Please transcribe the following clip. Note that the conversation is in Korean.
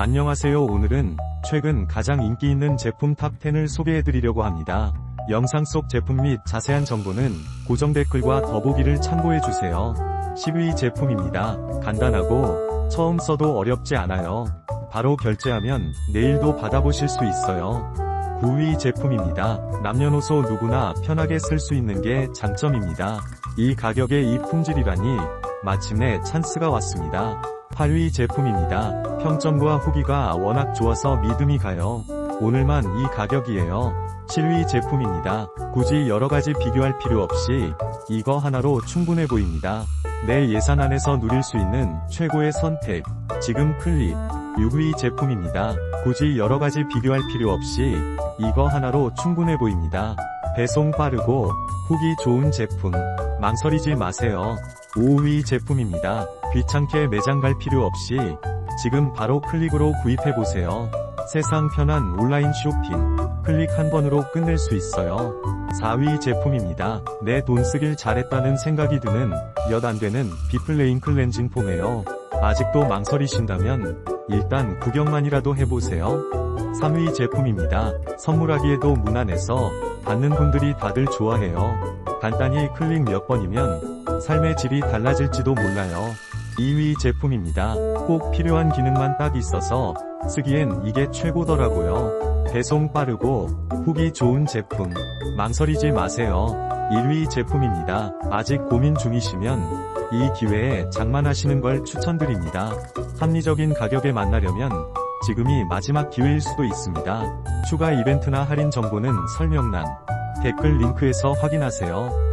안녕하세요 오늘은 최근 가장 인기 있는 제품 탑10을 소개해드리려고 합니다. 영상 속 제품 및 자세한 정보는 고정 댓글과 더보기를 참고해주세요. 10위 제품입니다. 간단하고 처음 써도 어렵지 않아요. 바로 결제하면 내일도 받아보실 수 있어요. 9위 제품입니다. 남녀노소 누구나 편하게 쓸 수 있는 게 장점입니다. 이 가격에 이 품질이라니 마침내 찬스가 왔습니다. 8위 제품입니다. 평점과 후기가 워낙 좋아서 믿음이 가요. 오늘만 이 가격이에요. 7위 제품입니다. 굳이 여러가지 비교할 필요 없이 이거 하나로 충분해 보입니다. 내 예산 안에서 누릴 수 있는 최고의 선택. 지금 클릭. 6위 제품입니다. 굳이 여러가지 비교할 필요 없이 이거 하나로 충분해 보입니다. 배송 빠르고 후기 좋은 제품. 망설이지 마세요. 5위 제품입니다. 귀찮게 매장 갈 필요 없이 지금 바로 클릭으로 구입해보세요. 세상 편한 온라인 쇼핑. 클릭 한 번으로 끝낼 수 있어요. 4위 제품입니다. 내 돈 쓰길 잘했다는 생각이 드는 몇 안되는 비플레인 클렌징 폼이에요. 아직도 망설이신다면 일단 구경만이라도 해보세요. 3위 제품입니다. 선물하기에도 무난해서 받는 분들이 다들 좋아해요. 간단히 클릭 몇 번이면 삶의 질이 달라질지도 몰라요. 2위 제품입니다. 꼭 필요한 기능만 딱 있어서 쓰기엔 이게 최고더라고요. 배송 빠르고 후기 좋은 제품. 망설이지 마세요. 1위 제품입니다. 아직 고민 중이시면 이 기회에 장만하시는 걸 추천드립니다. 합리적인 가격에 만나려면 지금이 마지막 기회일 수도 있습니다. 추가 이벤트나 할인 정보는 설명란, 댓글 링크에서 확인하세요.